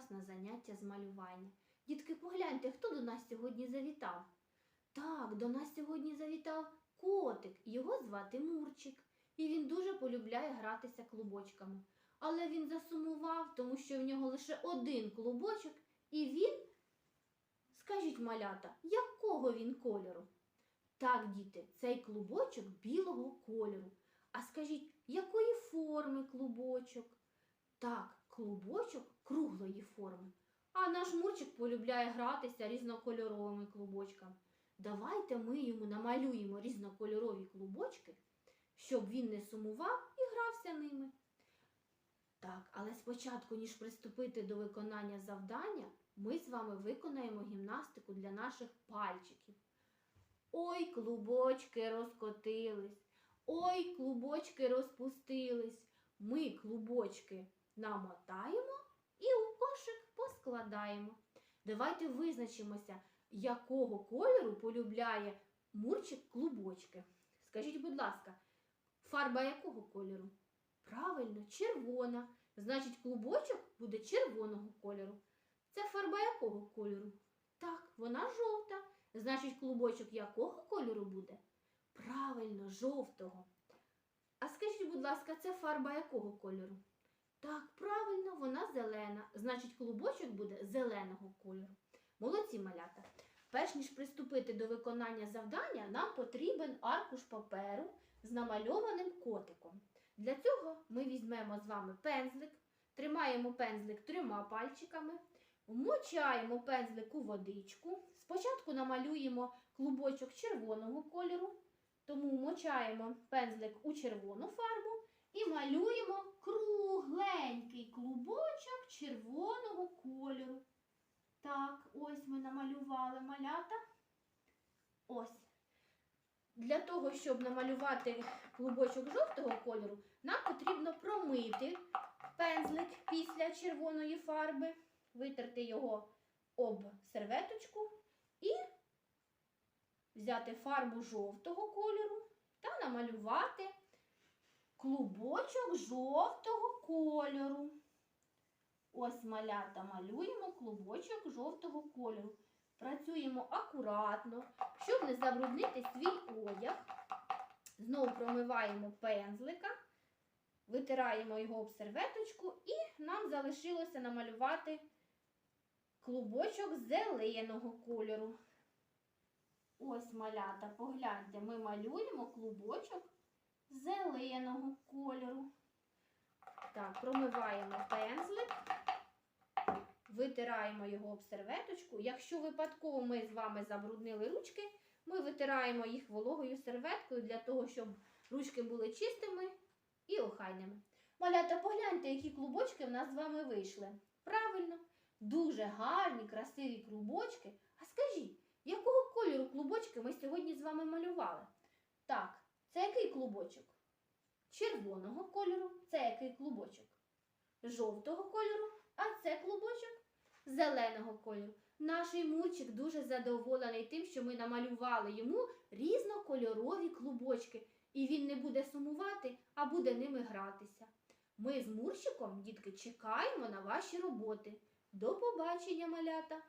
час на заняття з малювання. Дітки, погляньте, хто до нас сьогодні завітав? Так, до нас сьогодні завітав котик. Його звати Мурчик. І він дуже полюбляє гратися клубочками. Але він засумував, тому що в нього лише один клубочок, і він, скажіть малята, якого він кольору? Так, діти, цей клубочок білого кольору. А скажіть, якої форми клубочок? Так, клубочок круглої форми. А наш Мурчик полюбляє гратися різнокольоровими клубочками. Давайте ми йому намалюємо різнокольорові клубочки, щоб він не сумував і грався ними. Так, але спочатку, ніж приступити до виконання завдання, ми з вами виконаємо гімнастику для наших пальчиків. Ой, клубочки розкотились, ой, клубочки розпустились. Ми клубочки намотаємо і у кошик поскладаємо. Давайте визначимося, якого кольору полюбляє Мурчик клубочки. Скажіть, будь ласка, фарба якого кольору? Правильно, червона. Значить, клубочок буде червоного кольору. Це фарба якого кольору? Так, вона жовта. Значить, клубочок якого кольору буде? Правильно, жовтого. А скажіть, будь ласка, це фарба якого кольору? Так, правильно, вона зелена. Значить, клубочок буде зеленого кольору. Молодці малята. Перш ніж приступити до виконання завдання, нам потрібен аркуш паперу з намальованим котиком. Для цього ми візьмемо з вами пензлик, тримаємо пензлик трьома пальчиками, вмочаємо пензлик у водичку. Спочатку намалюємо клубочок червоного кольору, тому вмочаємо пензлик у червону фарбу і малюємо кругленький клубочок червоного кольору. Так, ось ми намалювали малята. Ось. Для того, щоб намалювати клубочок жовтого кольору, нам потрібно промити пензлик після червоної фарби, витерти його об серветочку і взяти фарбу жовтого кольору та намалювати клубочок жовтого кольору. Ось малята малюємо клубочок жовтого кольору. Працюємо акуратно, щоб не забруднити свій одяг. Знову промиваємо пензлика, витираємо його об серветочку і нам залишилося намалювати клубочок зеленого кольору. Ось малята, погляньте, ми малюємо клубочок зеленого кольору. Так, промиваємо пензлик, витираємо його об серветочку. Якщо випадково ми з вами забруднили ручки, ми витираємо їх вологою серветкою для того, щоб ручки були чистими і охайними. Малята, погляньте, які клубочки в нас з вами вийшли. Правильно, дуже гарні, красиві клубочки. А скажіть, якого кольору клубочки ми сьогодні з вами малювали? Так, це який клубочок? Червоного кольору це який клубочок? Жовтого кольору, а це клубочок зеленого кольору. Наш Мурчик дуже задоволений тим, що ми намалювали йому різнокольорові клубочки, і він не буде сумувати, а буде ними гратися. Ми з Мурчиком, дітки, чекаємо на ваші роботи. До побачення, малята!